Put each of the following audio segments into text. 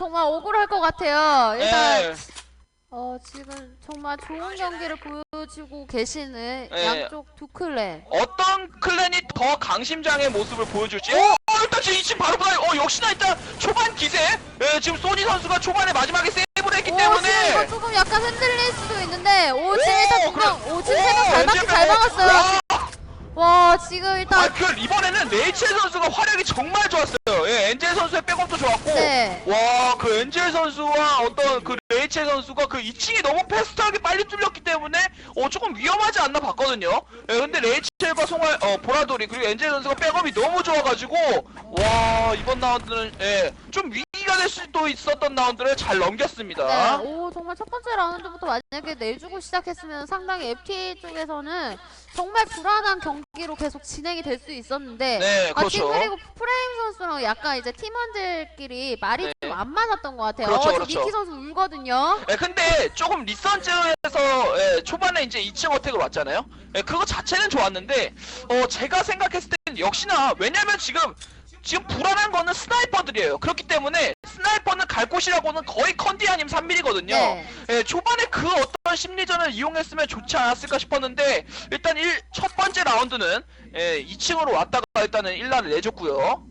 정말 억울할 것 같아요. 일단 예. 어 지금 정말 좋은 경기를 보여주고 계시는 예. 양쪽 두 클랜. 어떤 클랜이 더 강심장의 모습을 보여줄지. 어, 일단 지금 이층 바로 보다. 어, 역시나 일단 초반 기세. 예, 지금 소니 선수가 초반에 마지막에 세이브를 했기 오 지금 이거 때문에. 조금 약간 흔들릴 수도 있는데 오 지금 일단 오, 지금 세명 잘 오, 막긴 잘 엔젤 막았어요. 와, 와 지금 일단 아, 그 이번에는 레이첼 선수가 활약이 정말 좋았어요. 예, 엔젤 선수의 백업도 좋았고. 네. 와, 그 엔젤 선수와 어떤 그 레이첼 선수가 그 2층이 너무 패스트하게 빨리 뚫렸기 때문에 어 조금 위험하지 않나 봤거든요. 예, 근데 레이첼과 송알 어 보라돌이 그리고 엔젤 선수가 백업이 너무 좋아가지고 와 이번 라운드는 예, 좀 위 될 수도 있었던 라운드를 잘 넘겼습니다. 네, 오 정말 첫 번째 라운드부터 만약에 내주고 시작했으면 상당히 FT 쪽에서는 정말 불안한 경기로 계속 진행이 될 수 있었는데 네, 그렇죠. 그리고 프레임 선수랑 약간 이제 팀원들끼리 말이 네. 좀 안 맞았던 것 같아요. 그렇죠, 어, 그렇죠. 미키 선수 울거든요. 예, 근데 조금 리선즈에서 예, 초반에 이제 2층 어택을 왔잖아요. 예, 그거 자체는 좋았는데 어 제가 생각했을 땐 역시나 왜냐면 지금 지금 불안한 거는 스나이퍼들이에요. 그렇기 때문에 스나이퍼는 갈 곳이라고는 거의 컨디 아니면 3mm거든요. 네. 예, 초반에 그 어떤 심리전을 이용했으면 좋지 않았을까 싶었는데 일단 일, 첫 번째 라운드는 예, 2층으로 왔다가 일단은 1라를 내줬고요.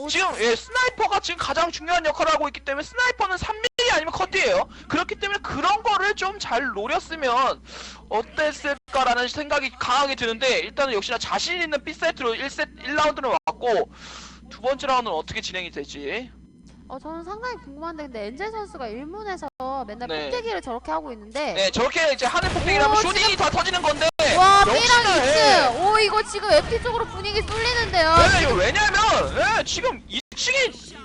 오, 지금 예, 스나이퍼가 지금 가장 중요한 역할을 하고 있기 때문에 스나이퍼는 3mm 아니면 컷이에요. 그렇기 때문에 그런 거를 좀 잘 노렸으면 어땠을까라는 생각이 강하게 드는데 일단은 역시나 자신 있는 B세트로 1세트 1라운드는 왔고 두 번째 라운드는 어떻게 진행이 될지. 어, 저는 상당히 궁금한데 근데 엔젤 선수가 일문에서 맨날 네. 폭대기를 저렇게 하고 있는데 네, 저렇게 이제 하늘 폭행이라 하면 오, 쇼딩이 다 터지는 건데 와 역시나, 예. 2층 오 이거 지금 FT 쪽으로 분위기 쏠리는데요. 네, 이거 왜냐면 예, 지금 2층이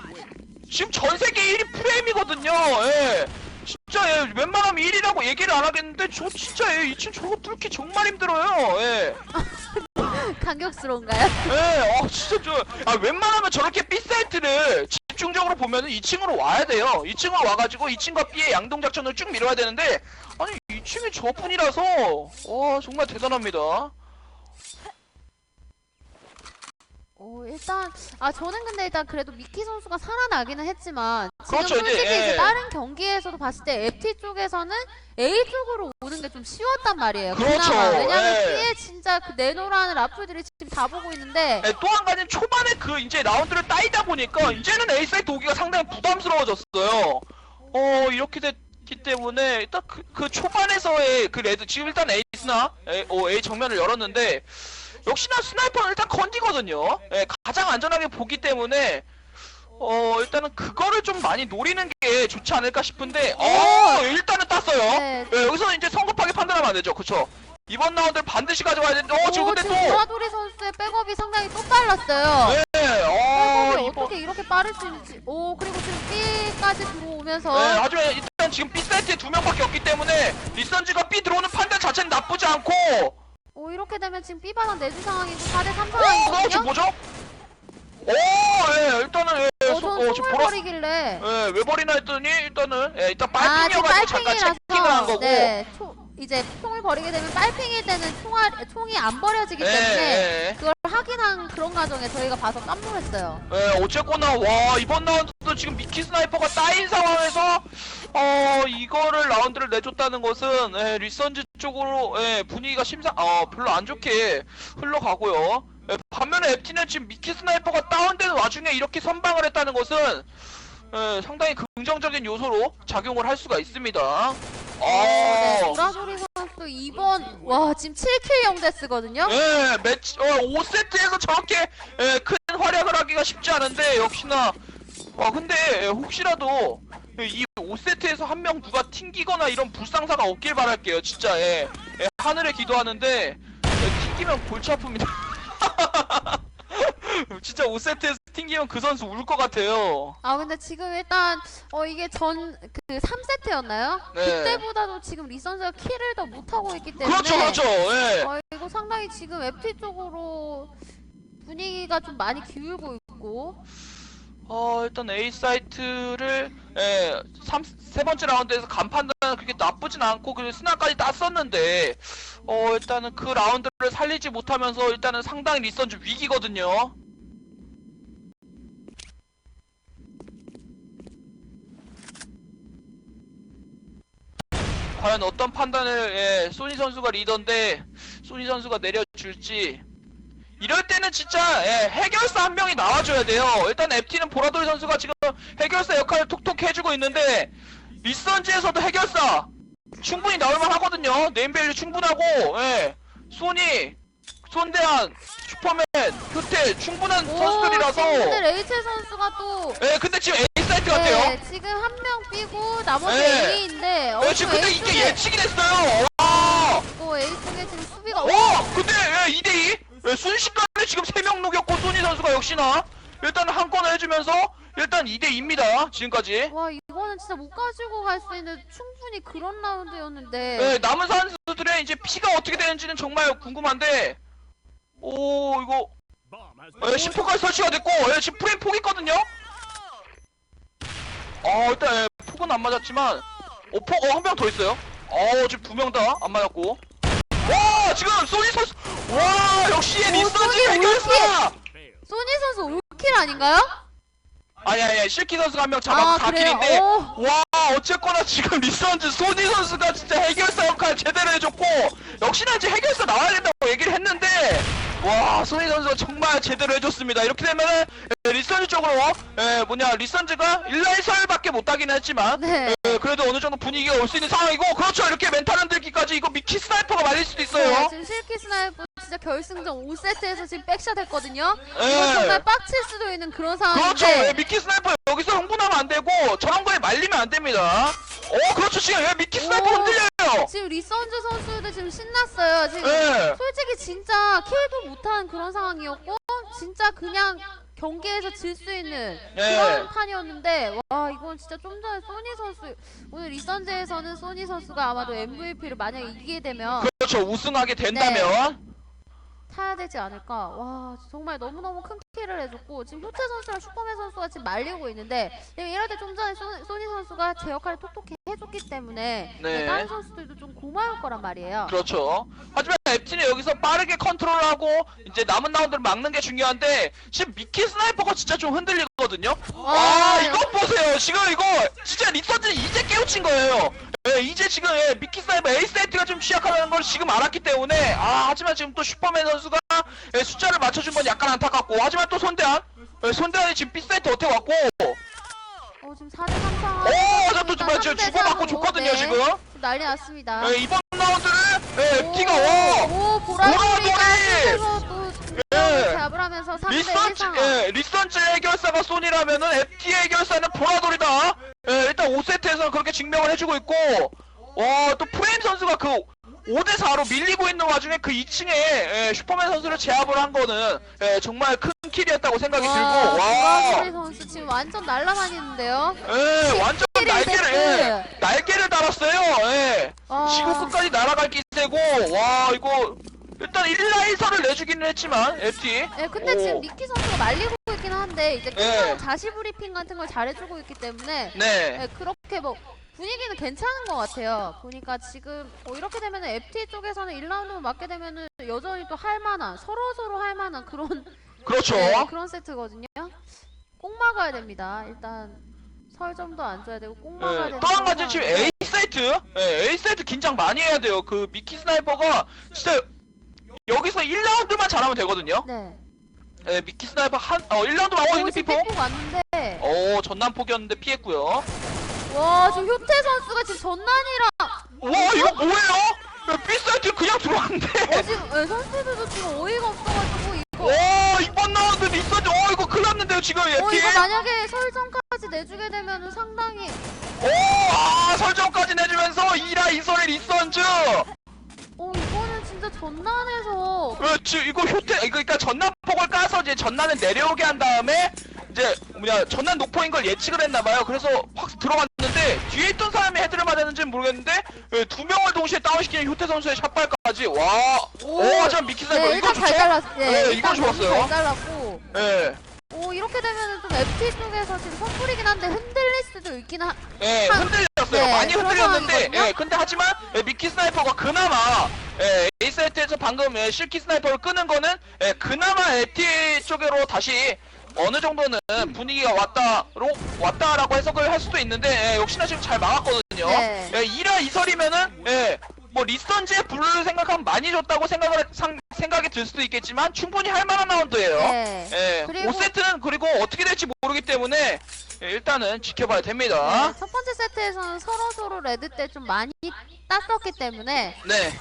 지금 전 세계 1위 프레임이거든요. 예. 진짜 예, 웬만하면 1위라고 얘기를 안 하겠는데 저 진짜 예, 2층 저거 뚫기 정말 힘들어요. 예. 강격스러운가요? 예. 어 진짜 저 아, 웬만하면 저렇게 B 사이트를 집중적으로 보면은 2층으로 와야 돼요. 2층으로 와가지고 2층과 B의 양동 작전을 쭉 밀어야 되는데 아니 2층이 저뿐이라서 와 정말 대단합니다. 오 일단 아 저는 근데 일단 그래도 미키 선수가 살아나기는 했지만 지금 그렇죠, 이제, 솔직히 이제 예. 다른 경기에서도 봤을 때 FT 쪽에서는 A 쪽으로 오는 게 좀 쉬웠단 말이에요. 그렇죠, 그나마 왜냐면 예. B에 진짜 그 내노라는 라플들이 지금 다 보고 있는데 네, 또한 가지는 초반에 그 이제 라운드를 따이다 보니까 이제는 A 사이트 오기가 상당히 부담스러워졌어요. 어 이렇게 됐기 때문에 일단 그, 그 초반에서의 그 레드 지금 일단 에이스나 A, 어, A 정면을 열었는데 역시나 스나이퍼는 일단 컨디거든요. 예, 가장 안전하게 보기 때문에 어 일단은 그거를 좀 많이 노리는 게 좋지 않을까 싶은데 어 일단은 땄어요. 네. 예, 여기서 이제 성급하게 판단하면 안 되죠, 그렇죠? 이번 라운드 를 반드시 가져가야 되는데 어 지금 오, 근데 또 보라돌이 선수의 백업이 상당히 또 빨랐어요. 네, 어, 백업이 이번 어떻게 이렇게 빠를 수 있는지 오 그리고 지금 B까지 들어오면서 네, 하지만 일단 지금 B 사이트에 두 명밖에 없기 때문에 리선즈가 B 들어오는 판단 자체는 나쁘지 않고 오 이렇게 되면 지금 B 반환 내주 상황이고 4대 3 어, 그거 지금 상황이거든요. 뭐죠? 오, 예, 일단은 예, 어, 소- 저는 어, 지금 총을 보라, 버리길래 예, 왜 버리나 했더니 일단은 예, 일단 아, 지금 빨핑이어가지고 잠깐 체킹을 한 거고, 네, 초, 이제 총을 버리게 되면 빨핑일 때는 총알, 총이 안 버려지기 예, 때문에 예, 그걸 확인한 그런 과정에 저희가 봐서 깜놀했어요. 예, 어쨌거나 와 이번 라운드도 지금 미키 스나이퍼가 따인 상황에서 어 이거를 라운드를 내줬다는 것은 예, 리선즈 쪽으로 예, 분위기가 심상 어 별로 안 좋게 흘러가고요. 예, 반면에 FT는 지금 미키 스나이퍼가 다운되는 와중에 이렇게 선방을 했다는 것은 예, 상당히 긍정적인 요소로 작용을 할 수가 있습니다. 네, 어, 보라돌이 선수 2번, 와, 지금 7킬 0데스거든요? 예, 매치, 어, 5세트에서 저렇게, 예, 큰 활약을 하기가 쉽지 않은데, 역시나, 와, 근데, 예, 혹시라도, 이 5세트에서 한 명 누가 튕기거나 이런 불상사가 없길 바랄게요, 진짜, 예. 예, 하늘에 기도하는데, 예, 튕기면 골치 아픕니다. 진짜 5세트에서 튕기면 그 선수 울 것 같아요. 아, 근데 지금 일단, 어, 이게 전, 그 3세트였나요? 네. 그때보다도 지금 리선즈가 킬을 더 못하고 있기 때문에. 그렇죠, 그렇죠, 예. 어, 이거 상당히 지금 FT 쪽으로 분위기가 좀 많이 기울고 있고. 어 일단 A 사이트를 예, 삼, 세 번째 라운드에서 간판단은 그렇게 나쁘진 않고 그리고 스나까지 땄었는데 어 일단은 그 라운드를 살리지 못하면서 일단은 상당히 리선즈 위기거든요. 과연 어떤 판단을 예, 소니 선수가 리더인데 소니 선수가 내려줄지 이럴 때는 진짜 예, 해결사 한 명이 나와줘야 돼요. 일단 FT는 보라돌이 선수가 지금 해결사 역할을 톡톡 해주고 있는데 리선지에서도 해결사 충분히 나올만 하거든요. 네임밸류 충분하고 예, 소니, 손대한, 슈퍼맨, 효태 충분한 선수들이라서 근데 레이첼 선수가 또 예, 근데 지금 사이트 같아요. 네, 지금 한 명 삐고 나머지 네. A인데 어, 예, 지금 또 근데 A 이게 쪽에 예측이 됐어요. 와! 또 A 쪽에 지금 수비가 오! 근데 예, 2대2 예, 순식간에 지금 3명 녹였고 소니 선수가 역시나 일단 한 건 해주면서 일단 2대2입니다 지금까지 와 이거는 진짜 못 가지고 갈 수 있는 충분히 그런 라운드였는데 예, 남은 선수들의 이제 피가 어떻게 되는지는 정말 궁금한데 오 이거 예, 10포까지 설치가 됐고 예, 지금 프레임 폭 있거든요 어 일단 예, 폭은 안 맞았지만 오폭 어한 명 더 있어요 어 지금 두 명 다 안 맞았고 와 지금 소니 선수 와 역시 소니 해결사 소니 선수 올킬 아닌가요? 아니 아니 실키 선수가 한명아 잡았고 그래요? 4킬인데 오. 와 어쨌거나 지금 리선즈 소니 선수가 진짜 해결사 역할 제대로 해줬고 역시나 이제 해결사 나와야 된다고 얘기를 했는데 와 소니 선수가 정말 제대로 해줬습니다 이렇게 되면은 에, 리선즈 쪽으로 에, 뭐냐 리선즈가 1라이설밖에 못 따기는 했지만 네. 에, 그래도 어느 정도 분위기가 올 수 있는 상황이고 그렇죠 이렇게 멘탈 흔들기까지 이거 미키 스나이퍼가 말릴 수도 네, 있어요 지금 실키 스나이퍼 진짜 결승전 5세트에서 지금 백샷 했거든요. 예. 이거 정말 빡칠 수도 있는 그런 그렇죠 예, 상황인데 미키 스나이퍼 여기서 흥분하면 안 되고 저런 거에 말리면 안 됩니다 어 그렇죠 지금 예, 미키 스나이퍼 오. 흔들려요 지금 리선즈 선수들 지금 신났어요. 지금 예. 솔직히 진짜 킬도 못하는 그런 상황이었고 진짜 그냥 경기에서 질 수 있는 네. 그런 판이었는데 와 이건 진짜 좀 전에 소니 선수 오늘 리선즈에서는 소니 선수가 아마도 MVP를 만약에 이기게 되면 그렇죠 우승하게 된다면 타야 되지 않을까. 와 정말 너무너무 큰 킬을 해줬고 지금 효태 선수랑 슈퍼맨 선수가 지금 말리고 있는데 이럴 때 좀 전에 소, 소니 선수가 제 역할을 톡톡히 해줬기 때문에 네. 다른 선수들도 좀 고마울 거란 말이에요. 그렇죠. 하지만 앱틴이 여기서 빠르게 컨트롤하고 이제 남은 라운드를 막는 게 중요한데 지금 미키 스나이퍼가 진짜 좀 흔들리거든요? 아 네. 이거 보세요. 지금 이거 진짜 리서즈는 이제 깨우친 거예요. 예, 이제 지금 예, 미키 스나이퍼 에이세트가 좀 취약하다는 걸 지금 알았기 때문에 아 하지만 지금 또 슈퍼맨 선수가 예, 숫자를 맞춰준 건 약간 안타깝고 하지만 또 손대한 예, 손대한이 지금 B세트 어떻게 왔고 어 지금 4대 3 상황. 오, 저도 정말 지금 주고받고 좋거든요, 지금. 난리 났습니다. 예, 이번 라운드를 예, 오, 보라돌이가 보라돌이! 또 예. 하면서 3대 1 리선즈, 상황. 예, 리선즈 해결사가 소니라면은 FT 해결사는 보라돌이다. 예, 일단 5세트에서 그렇게 증명을 해주고 있고, 와, 또 프레임 선수가 그 5대 4로 밀리고 있는 와중에 그 2층에 예, 슈퍼맨 선수를 제압을 한 거는 예, 정말 큰 킬이었다고 생각이 들고, 보라돌이 와, 선수 지금 완전 날라다니는데요. 예, 완전 날개를, 예. 날개를 달았어요. 예. 아, 지구 끝까지 날아갈 기세고, 와, 이거, 일단 1라 1설을 내주기는 했지만, FT. 예, 근데 오. 지금 미키 선수가 말리고 있긴 한데 이제 예. 자시 브리핑 같은 걸 잘해주고 있기 때문에 네. 예, 그렇게 뭐 분위기는 괜찮은 것 같아요. 보니까 지금 뭐 이렇게 되면은 FT 쪽에서는 1라운드만 맞게 되면 은 여전히 또 할만한 서로 서로 할만한 그런 그렇죠. 네, 그런 세트거든요. 꼭 막아야 됩니다. 일단 설점도 안 줘야 되고 꼭 막아야 네, 되는 또한 가지 지금 상황인데. A 세트, 네, A 세트 긴장 많이 해야 돼요. 그 미키 스나이퍼가 진짜 여기서 1라운드만 잘하면 되거든요. 네. 네, 미키 스나이퍼 한, 어, 1라운드만 어, 오, 근데 지금 피포. 삐뽀 왔는데 어, 전남 포기였는데 피했고요. 와 지금 효태 선수가 지금 전난이랑 와, 이거 뭐예요? B 세트 그냥 들어왔는데. 어 지금 예, 선수들도 지금 어이가 지금 어. 이거 만약에 설정까지 내주게 되면은 상당히 오, 아, 설정까지 내주면서 2라 2설의 리선즈. 어 이거는 진짜 전난에서 그렇지 이거 효태 이거 그러니까 전난폭을 까서 이제 전난을 내려오게 한 다음에 이제 뭐냐 전난 녹포인 걸 예측을 했나봐요 그래서 확 들어갔는데 뒤에 있던 사람이 헤드를 맞았는지는 모르겠는데 예, 두 명을 동시에 다운시키는 효태 선수의 샷발까지 와오참 미키사 네 이거 일단 좋죠? 잘 잘랐 네, 네, 일단 이건 좋았어요. 잘 잘랐고 예, 오 이렇게 되면은 좀 FT 쪽에서 지금 선풀이긴 한데 흔들릴 수도 있긴 하 예, 한- 흔들렸어요 네, 많이 그런 흔들렸는데 상황이거든요. 예, 근데 하지만 예, 미키 스나이퍼가 그나마 예, A세트에서 방금 예, 실키 스나이퍼를 끄는 거는 예, 그나마 FT 쪽으로 다시 어느 정도는 분위기가 왔다로 왔다라고 해석을 할 수도 있는데 예, 역시나 지금 잘 막았거든요. 네. 예, 2라 이설이면은 예, 뭐 리선즈의 블루를 생각하면 많이 줬다고 생각을 상, 생각이 들 수도 있겠지만 충분히 할 만한 라운드예요. 네. 예, 그리고- 5세트는 그리고 어떻게 될지 모르기 때문에 예, 일단은 지켜봐야 됩니다. 네, 첫 번째 세트에서는 서로 서로 레드 때 좀 많이 땄었기 때문에 네.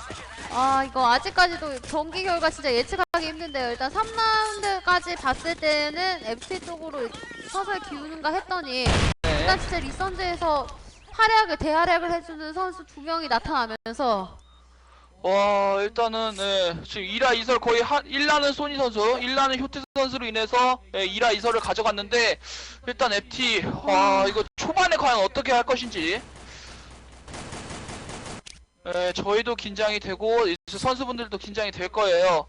아 이거 아직까지도 경기 결과 진짜 예측하기 힘든데요. 일단 3라운드까지 봤을 때는 FT 쪽으로 서서히 기우는가 했더니 네. 일단 진짜 리선즈에서 활약을 대활약을 해주는 선수 두 명이 나타나면서. 와 일단은 예, 지금 2라 이설 거의 한 1라는 소니 선수 1라는 효태 선수로 인해서 예, 2라 이설을 가져갔는데 일단 FT 와 이거 초반에 과연 어떻게 할 것인지. 예, 저희도 긴장이 되고 이제 선수분들도 긴장이 될 거예요.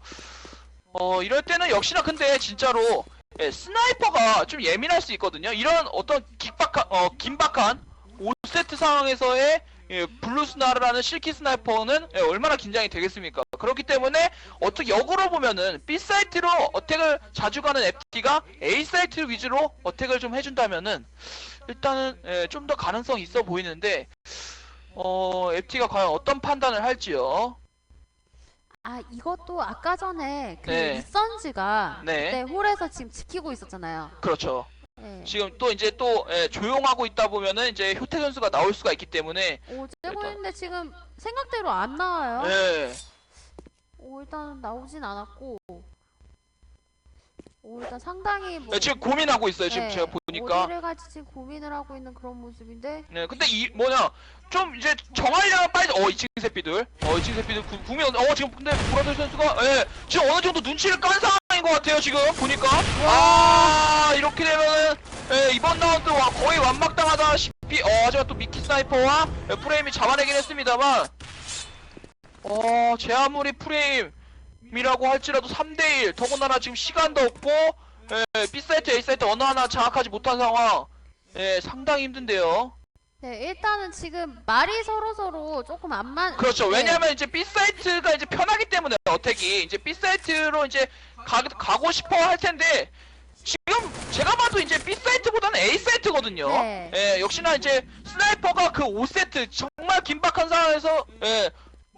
어 이럴 때는 역시나 근데 진짜로 예, 스나이퍼가 좀 예민할 수 있거든요. 이런 어떤 긴박한 어 긴박한 5세트 상황에서의 예, 블루스나르라는 실키 스나이퍼는 예, 얼마나 긴장이 되겠습니까? 그렇기 때문에 어떻게 역으로 보면은 B 사이트로 어택을 자주 가는 FT가 A 사이트 위주로 어택을 좀 해준다면은 일단은 예, 좀 더 가능성이 있어 보이는데 어 FT가 과연 어떤 판단을 할지요? 아 이것도 아까 전에 그 네. 리선즈가 네. 그때 홀에서 지금 지키고 있었잖아요. 그렇죠. 네. 지금 또 이제 또 예, 조용하고 있다 보면은 이제 효태 선수가 나올 수가 있기 때문에 오 있는데 지금 생각대로 안 나와요. 예. 오 일단 나오진 않았고 오 일단 상당히 뭐 예, 지금 고민하고 있어요. 지금 네, 제가 보니까. 어디를 갈지 지금 고민을 하고 있는 그런 모습인데 네, 근데 이 뭐냐 좀 이제 정하려면 빨리 어 2층 새끼들 어 2층 새끼들 구, 구면 어 지금 근데 보라돌 선수가 예 지금 어느 정도 눈치를 깐 상황인 것 같아요 지금. 보니까. 아 이렇게 되면은 예 이번 라운드 와 거의 완막당하다시피 어 하지만 또 미키 스나이퍼와 예, 프레임이 잡아내긴 했습니다만. 어제 아무리 프레임이라고 할지라도 3대1 더군다나 지금 시간도 없고 예 B 사이트 A 사이트 어느 하나 장악하지 못한 상황. 예 상당히 힘든데요. 네 일단은 지금 말이 서로 서로 조금 안만 그렇죠. 네. 왜냐하면 이제 B 사이트가 이제 편하기 때문에 어택이. 이제 B 사이트로 이제 가, 가고 싶어 할 텐데 지금 제가 봐도 이제 B 사이트보다는 A 사이트거든요. 네. 예, 역시나 이제 스나이퍼가 그 5세트 정말 긴박한 상황에서 예,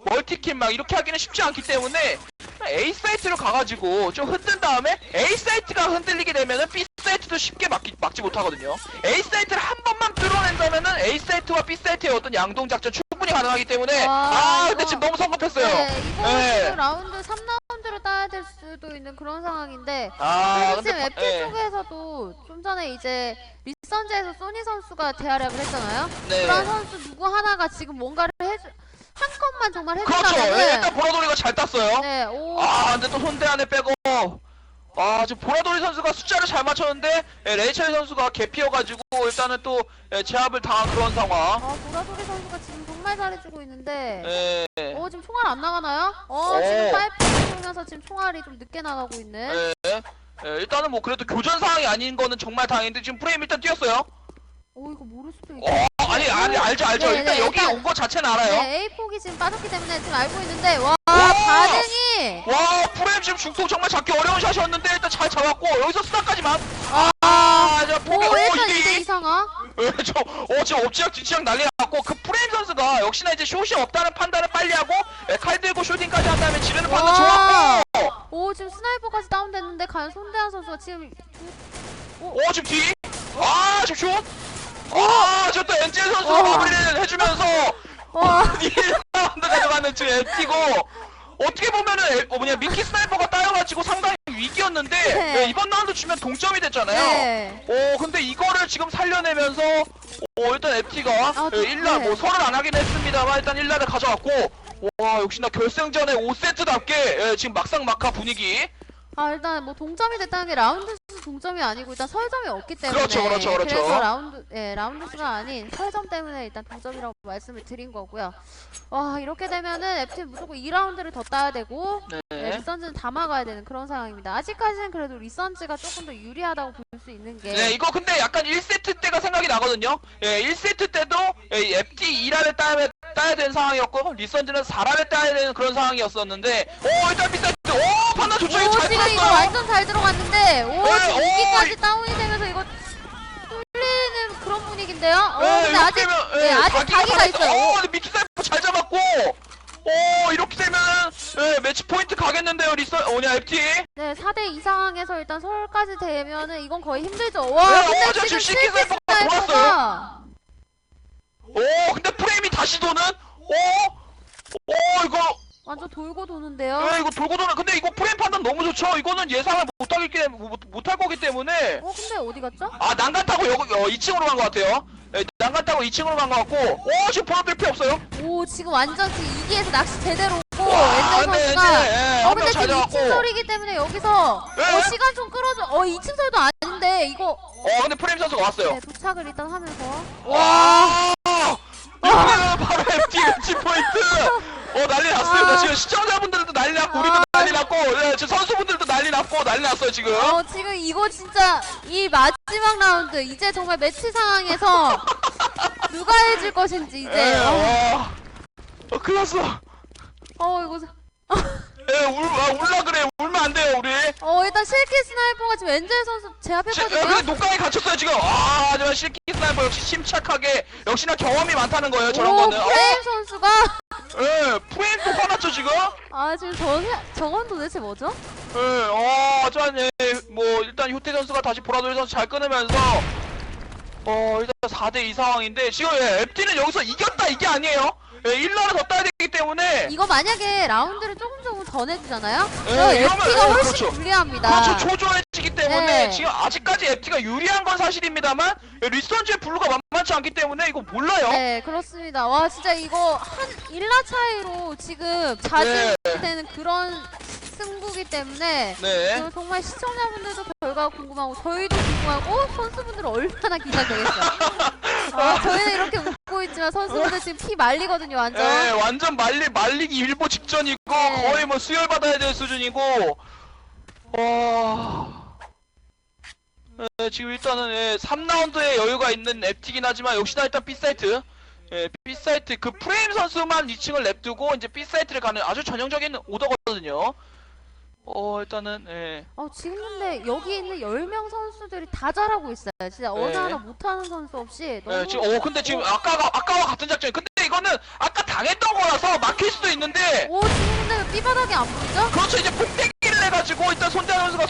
멀티킬 막 이렇게 하기는 쉽지 않기 때문에 A 사이트로 가가지고 좀 흔든 다음에 A 사이트가 흔들리게 되면은 B 사이트도 쉽게 막기, 막지 못하거든요. A 사이트를 한 번만 뚫어낸다면은 A 사이트와 B 사이트의 어떤 양동 작전 충분히 가능하기 때문에 와, 아 근데 이거- 지금 너무 성급했어요. 네 이거 네. 지금 라운드 3라운드로 따야 될 수도 있는 그런 상황인데 아 그리고 지금 바- FT 예. 쪽에서도 좀 전에 이제 리선즈에서 소니 선수가 재활약을 했잖아요. 네. 그런 선수 누구 하나가 지금 뭔가를 해주 한 건만 정말 그렇죠. 해준다면은 예, 일단 보라돌이가 잘 땄어요. 네, 오, 아 근데 또 손대 안에 빼고 아 지금 보라돌이 선수가 숫자를 잘 맞췄는데 예, 레이첼 선수가 개피여가지고 일단은 또 예, 제압을 당한 그런 상황. 아 보라돌이 선수가 지금 정말 잘해주고 있는데 예. 어 지금 총알 안 나가나요? 어 오. 지금 파이프 돌면서 지금 총알이 좀 늦게 나가고 있는 예. 예, 일단은 뭐 그래도 교전 상황이 아닌 거는 정말 다행인데 지금 프레임 일단 뛰었어요. 오 이거 모를 수도 있고 어 아니 아니 알죠 알죠. 네, 일단 네, 여기 일단- 온 거 자체는 알아요. 네 A4기 지금 빠졌기 때문에 지금 알고 있는데 와 오! 반응이 와 프레임 지금 중통 정말 잡기 어려운 샷이었는데 일단 잘 잡았고 여기서 스타까지만. 아, 아, 포기. 오일 단 이게 2대 이상아 예, 저, 어, 지금 엎치락 뒤치락 난리 났고, 그 프레임 선수가 역시나 이제 숏이 없다는 판단을 빨리 하고, 예, 칼 들고 쇼팅까지 한 다음에 지르는 판단 와. 좋았고, 오 지금 스나이퍼까지 다운됐는데 과연 손대한 선수가 지금 오, 지금 뒤, 아, 지금 숏, 아, 저또 엔젤 선수가 와. 마무리를 해주면서, 와 1라운드 가져가는 지금 엔티고, 어떻게 보면은, 에- 어, 뭐냐, 미키 스나이퍼가 따여가지고 상당히 위기였는데, 네. 예, 이번 라운드 주면 동점이 됐잖아요. 네. 오 근데 이거를 지금 살려내면서 오 일단 FT가 아, 또- 1라 네. 뭐 설을 안 하긴 했습니다만 일단 1라를 가져왔고 와 역시나 결승전에 5세트답게 예, 지금 막상 막하 분위기 아 일단 뭐 동점이 됐다는 게 라운드 수 동점이 아니고 일단 설점이 없기 때문에 그렇죠, 그렇죠, 그렇죠. 래서 라운드 예 라운드 수가 아닌 설점 때문에 일단 동점이라고 말씀을 드린 거고요. 와 이렇게 되면은 FT 무조건 2라운드를 더 따야 되고 네, 네. 리선즈는 다 막아야 되는 그런 상황입니다. 아직까지는 그래도 리선즈가 조금 더 유리하다고 볼 수 있는 게 네 이거 근데 약간 1세트 때가 생각이 나거든요 예 1세트 때도 예, FT 2라를 따야, 따야 되는 상황이었고 리선즈는 4라를 따야 되는 그런 상황이었었는데 오 일단 비싸 오 오 조정이 잘 지금 이거 풀었어요 완전 잘 들어갔는데 오 네, 지금 오, 2기까지 다운이 되면서 이거 뚫리는 그런 분위기 분위기인데요. 어, 예, 근데 아직 되면, 네, 예, 아직 자기가 있어요. 어, 근데 미키 사이퍼 잘 잡았고. 어, 이렇게 되면, 예, 매치 포인트 가겠는데요, 리서, 오냐, FT. 네, 4대 2 상황에서 일단 서울까지 되면은 이건 거의 힘들죠. 와, 네, 근데 어, 저 지금 지금 실기 실기 스나이퍼가 스나이퍼가 오, 근데 프레임이 다시 도는? 완전 돌고 도는데요. 예, 이거 돌고 도는, 근데 이거 프레임 판단 너무 좋죠? 이거는 예상을 못하기, 못, 못할 거기 때문에. 어, 근데 어디 갔죠? 아, 난간 타고 여기, 어, 2층으로 간 것 같아요. 예, 난간 타고 2층으로 간 것 같고. 오, 지금 보여드릴 필요 없어요. 오, 지금 완전 지금 2기에서 낚시 제대로 오고 와, 엔젤 근데 선수가 이제, 예, 어, 한명 근데 잘 지금 잡았고. 2층 설이기 때문에 여기서 예? 어, 시간 좀 끌어줘. 어, 2층 설도 아닌데 이거 어, 근데 프레임 선수가 왔어요. 네, 도착을 일단 하면서 와! 여기는 바로 FT 매치 포인트! 어, 난리 났습니다. 아. 지금 시청자분들도 난리 났고, 우리도 아. 난리 났고, 네, 지금 선수분들도 난리 났고, 난리 났어요, 지금. 어, 지금 이거 진짜 이 마지막 라운드 이제 정말 매치 상황에서 누가 해줄 것인지 이제 예, 어, 와. 어, 큰일 났어. 어 이거 자- 예, 울, 아, 울라 그래. 울면 안 돼요, 우리. 어 일단 실키 스나이퍼가 지금 엔젤 선수 시, 예, 제압했거든요. 근데 녹강에 갇혔어요, 지금. 아, 하지만 실기 스나이퍼 역시 침착하게, 역시나 경험이 많다는 거예요, 저런 오 거는. 프레임 선수가 어, 예, 프레임도 화났죠, 지금? 아 지금 저 저건 도대체 뭐죠? 예, 어, 하지만, 예, 뭐, 일단 효태 선수가 다시 보라돌이 선수 잘 끊으면서, 어, 일단 4대 2 상황인데, 지금, 예, FT는 여기서 이겼다, 이게 아니에요. 예, 1라운드 더 따야 되기 때문에, 이거 만약에 라운드를 조금 조금 더 내주잖아요? 예, 그럼 이러면, FT가 예, 훨씬 그렇죠. 불리합니다. 그렇죠, 초조해지기 때문에, 네. 지금 아직까지 FT가 유리한 건 사실입니다만, 예, 리선즈의 블루가 만만치 않기 때문에, 이거 몰라요. 네, 그렇습니다. 와, 진짜 이거 한 1라 차이로 지금 자진되는 그런 승부기 때문에 네. 정말 시청자분들도 결과가 궁금하고 저희도 궁금하고 선수분들은 얼마나 긴장되겠어요. 아, 저희는 이렇게 웃고 있지만 선수분들 지금 피 말리거든요, 완전. 예, 완전 말리, 말리기 일보 직전이고, 네. 거의 뭐 수혈 받아야 될 수준이고, 와. 예, 지금 일단은, 예, 3라운드에 여유가 있는 FT긴 하지만, 역시나 일단 B사이트. 예, B사이트, 그 프레임 선수만 2층을 냅두고, 이제 B사이트를 가는 아주 전형적인 오더거든요. 어, 일단은, 예. 어, 지금 근데 여기 있는 10명 선수들이 다 잘하고 있어요. 진짜 어느 네. 하나 못하는 선수 없이 너무 예, 지금, 어, 근데 지금 아까가, 아까와 같은 작전이, 근데 이거는 아까 당했던 거라서 막힐 수도 있는데, 오, 지금 근데 삐바닥이 안 보이죠? 그렇죠, 이제 폭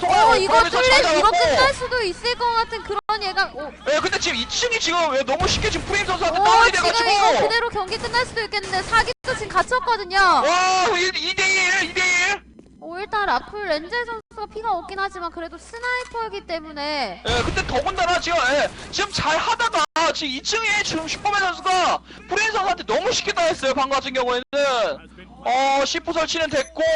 어, 이거 뚫리, 이거 끝날 수도 있을 것 같은 그런 예감. 오, 예, 근데 지금 2층이 지금 왜 너무 쉽게 지금 프레임 선수한테 오, 다운이 지금 돼가지고. 이거 그대로 경기 끝날 수도 있겠는데 사기도 지금 갇혔거든요. 와 2대1 2대1 오, 일단 라플 렌젤 선수가 피가 없긴 하지만 그래도 스나이퍼이기 때문에. 예, 근데 더군다나 지금 예, 지금 잘 하다가 지금 2층에 지금 슈퍼맨 선수가 프레임 선수한테 너무 쉽게 당했어요 방금 같은 경우에는. 어 C4 설치는 됐고